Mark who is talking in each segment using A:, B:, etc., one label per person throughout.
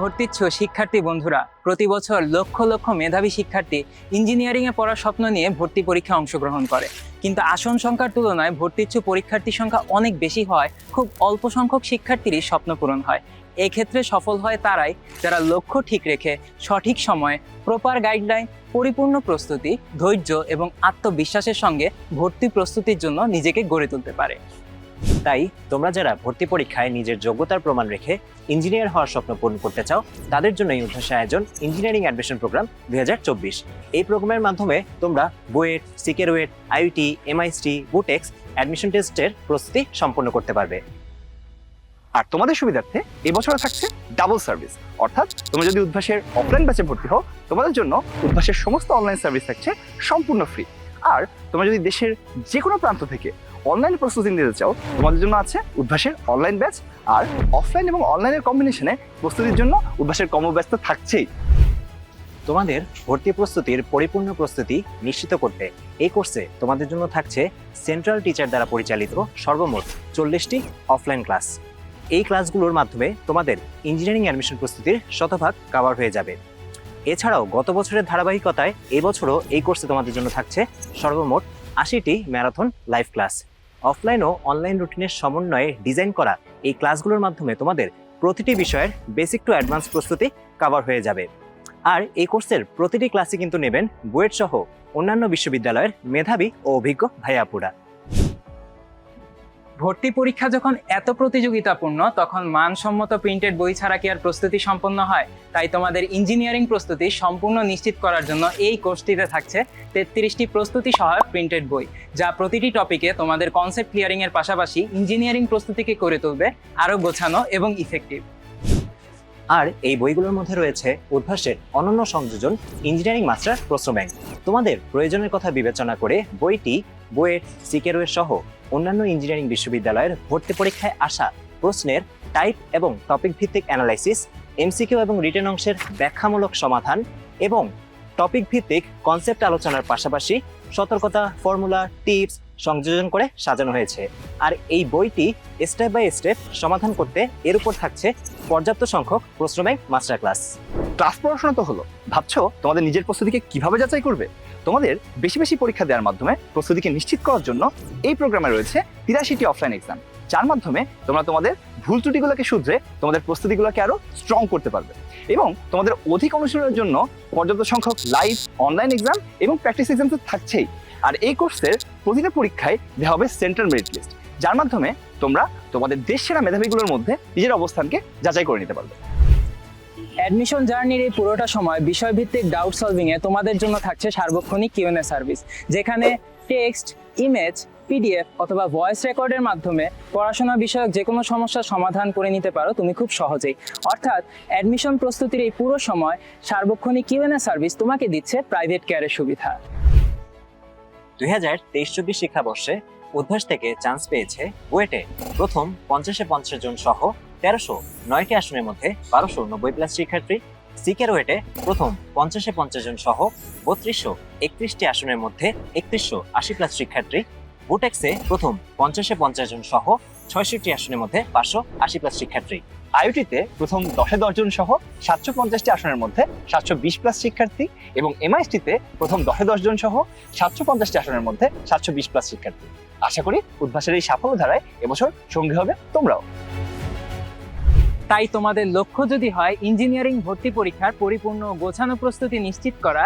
A: ভর্তিচ্ছ শিক্ষার্থী বন্ধুরা। প্রতি বছর লক্ষ লক্ষ মেধাবী শিক্ষার্থী ইঞ্জিনিয়ারিংয়ে পড়ার স্বপ্ন নিয়ে ভর্তি পরীক্ষায় অংশগ্রহণ করে। কিন্তু আসন সংখ্যার তুলনায় ভর্তিচ্ছ পরীক্ষার্থীর সংখ্যা অনেক বেশি হয়, খুব অল্প সংখ্যক শিক্ষার্থীরই স্বপ্ন পূরণ হয়। এক্ষেত্রে সফল হয় তারাই যারা লক্ষ্য ঠিক রেখে, সঠিক সময়ে প্রপার গাইডলাইন পরিপূর্ণ প্রস্তুতি, ধৈর্য এবং আত্মবিশ্বাসের সঙ্গে ভর্তি প্রস্তুতির জন্য নিজেকে গড়ে তুলতে পারে।
B: তাই তোমরা যারা ভর্তি পরীক্ষায় নিজের যোগ্যতার প্রমাণ রেখে ইঞ্জিনিয়ার হওয়ার স্বপ্ন পূরণ করতে চাও, তাদের জন্য এই উদ্ভাসে আয়োজন ইঞ্জিনিয়ারিং অ্যাডমিশন প্রোগ্রাম দুই এই প্রোগ্রামের মাধ্যমে তোমরা BUET, CKRUET IT MIST BUTEX admission টেস্টের প্রস্তুতি সম্পন্ন করতে পারবে।
C: আর তোমাদের সুবিধার্থে এবছরে থাকছে ডাবল সার্ভিস। অর্থাৎ তোমরা যদি উদ্ভাসের অফলাইন ব্যাচে ভর্তি হও, তোমাদের জন্য উদ্ভাসের সমস্ত অনলাইন সার্ভিস থাকছে সম্পূর্ণ ফ্রি। আর তোমরা যদি দেশের যে কোনো প্রান্ত থেকে অনলাইন প্রস্তুতি নিতে চাও, তোমাদের জন্য আছে উদ্ভাসের অনলাইন ব্যাচ আর অফলাইন এবং অনলাইনের কম্বিনেশনে প্রস্তুতির জন্য উদ্ভাসের কম ব্যস্ত থাকছেই।
B: তোমাদের ভর্তি প্রস্তুতির পরিপূর্ণ প্রস্তুতি নিশ্চিত করতে এই কোর্সে তোমাদের জন্য থাকছে সেন্ট্রাল টিচার দ্বারা পরিচালিত সর্বমোট চল্লিশটি অফলাইন ক্লাস এই ক্লাসগুলোর মাধ্যমে তোমাদের ইঞ্জিনিয়ারিং অ্যাডমিশন প্রস্তুতির শতভাগ কাভার হয়ে যাবে। এছাড়াও গত বছরের ধারাবাহিকতায় এবছরও এই কোর্সে তোমাদের জন্য থাকছে সর্বমোট আশিটি ম্যারাথন লাইভ ক্লাস অফলাইন ও অনলাইন রুটিনের সমন্বয়ে ডিজাইন করা এই ক্লাসগুলোর মাধ্যমে তোমাদের প্রতিটি বিষয়ের বেসিক টু অ্যাডভান্স প্রস্তুতি কাভার হয়ে যাবে। আর এই কোর্সের প্রতিটি ক্লাসে কিন্তু নেবেন বুয়েট সহ অন্যান্য বিশ্ববিদ্যালয়ের মেধাবী ও অভিজ্ঞ ভাইয়াপুরা।
A: ভর্তি পরীক্ষা যখন এত প্রতিযোগিতাপূর্ণ, তখন মানসম্মত প্রিন্টেড বই ছাড়া কি আর প্রস্তুতি সম্পন্ন হয়? তাই তোমাদের ইঞ্জিনিয়ারিং প্রস্তুতি সম্পূর্ণ নিশ্চিত করার জন্য এই কোর্সটিতে থাকছে তেত্রিশটি প্রস্তুতি সহায়ক প্রিন্টেড বই, যা প্রতিটি টপিকে তোমাদের কনসেপ্ট ক্লিয়ারিং এর পাশাপাশি ইঞ্জিনিয়ারিং প্রস্তুতিকে করে তুলবে আরও গোছানো এবং ইফেক্টিভ
B: আর এই বইগুলোর মধ্যে রয়েছে উদ্ভাসের অনন্য সংযোজন ইঞ্জিনিয়ারিং মাস্টার প্রশ্ন ব্যাংক তোমাদের প্রয়োজনের কথা বিবেচনা করে বইটি বুয়েট সিকেরোয়ের সহ অন্যান্য ইঞ্জিনিয়ারিং বিশ্ববিদ্যালয়ের ভর্তি পরীক্ষায় আসা প্রশ্নের টাইপ এবং টপিক ভিত্তিক অ্যানালাইসিস, এমসিকিউ এবং রিটেন অংশের ব্যাখ্যামূলক সমাধান এবং টপিক ভিত্তিক কনসেপ্ট আলোচনার পাশাপাশি সতর্কতা ফর্মুলা, টিপস সংযোজন করে সাজানো হয়েছে। আর এই বইটি স্টেপ বাই স্টেপ সমাধান করতে এর উপর থাকছে পর্যাপ্ত সংখ্যক প্রশ্ন ব্যাংক মাস্টার ক্লাস
C: ক্লাস পড়াশোনা তো হলো। ভাবছ তোমাদের নিজের প্রস্তুতিকে কীভাবে যাচাই করবে? তোমাদের বেশি বেশি পরীক্ষা দেওয়ার মাধ্যমে প্রস্তুতিকে নিশ্চিত করার জন্য এই প্রোগ্রামে রয়েছে তিরাশিটি অফলাইন এক্সাম যার মাধ্যমে তোমরা তোমাদের ভুল ত্রুটিগুলোকে শুধরে তোমাদের প্রস্তুতিগুলোকে আরও স্ট্রং করতে পারবে। এবং তোমাদের অধিক অনুশীলনের জন্য পর্যাপ্ত সংখ্যক লাইভ অনলাইন এক্সাম এবং প্র্যাকটিস এক্সাম তো থাকছেই। আর এই কোর্সের প্রতিটা পরীক্ষায় দেওয়া হবে সেন্ট্রাল মেরিট লিস্ট যার মাধ্যমে তোমরা তোমাদের দেশ সেরা মেধাবীগুলোর মধ্যে নিজের অবস্থানকে যাচাই করে নিতে পারবে।
A: অ্যাডমিশন জার্নির এই পুরোটা সময় বিষয়ভিত্তিক ডাউট সলভিং এ তোমাদের জন্য থাকছে সার্বক্ষণিক কিউএনএ সার্ভিস যেখানে টেক্সট ইমেজ পিডিএফ অথবা ভয়েস রেকর্ডের মাধ্যমে পড়াশোনা বিষয়ক যে কোনো সমস্যার সমাধান করে নিতে পারো তুমি খুব সহজেই। অর্থাৎ অ্যাডমিশন প্রস্তুতির এই পুরো সময় সার্বক্ষণিক কিউএনএ সার্ভিস তোমাকে দিচ্ছে প্রাইভেট কেয়ারের সুবিধা।
B: দুই হাজার তেইশ চব্বিশ শিক্ষাবর্ষে উদ্ভাস থেকে চান্স পেয়েছে বুয়েটে প্রথম পঞ্চাশে পঞ্চাশ জন সহ তেরোশো নয়টি আসনের মধ্যে বারোশো নব্বই প্লাস শিক্ষার্থী সিকেরোয়েটে প্রথম পঞ্চাশে পঞ্চাশ জন সহ বত্রিশশো একত্রিশটি আসনের মধ্যে একত্রিশশো আশি প্লাস শিক্ষার্থী, বুটেক্সে প্রথম পঞ্চাশে পঞ্চাশ জন সহ ছয়ষট্টি আসনের মধ্যে পাঁচশো আশি প্লাস শিক্ষার্থী।
C: আইওটিতে প্রথম দশে দশজন সহ সাতশো পঞ্চাশটি আসনের মধ্যে সাতশো বিশ প্লাস শিক্ষার্থী এবং এমআইএসটিতে প্রথম দশে দশজন সহ সাতশো পঞ্চাশটি আসনের মধ্যে সাতশো বিশ প্লাস শিক্ষার্থী। আশা করি উদ্ভাসের এই সাফল্য ধারায় এবছর সঙ্গী হবে তোমরাও।
A: তাই তোমাদের লক্ষ্য যদি হয় ইঞ্জিনিয়ারিং ভর্তি পরীক্ষার পরিপূর্ণ গোছানো প্রস্তুতি নিশ্চিত করা,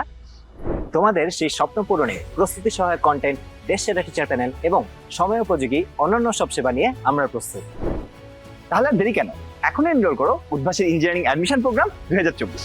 B: তোমাদের সেই স্বপ্ন পূরণে প্রস্তুতি সহায়ক কন্টেন্ট দেশ সেরা টিচার প্যানেল এবং সময় উপযোগী অন্যান্য সব সেবা নিয়ে আমরা প্রস্তুত।
C: তাহলে আর দেরি কেন? এখন এনরোল করো উদ্ভাসের ইঞ্জিনিয়ারিং অ্যাডমিশন প্রোগ্রাম দুই হাজার চব্বিশ।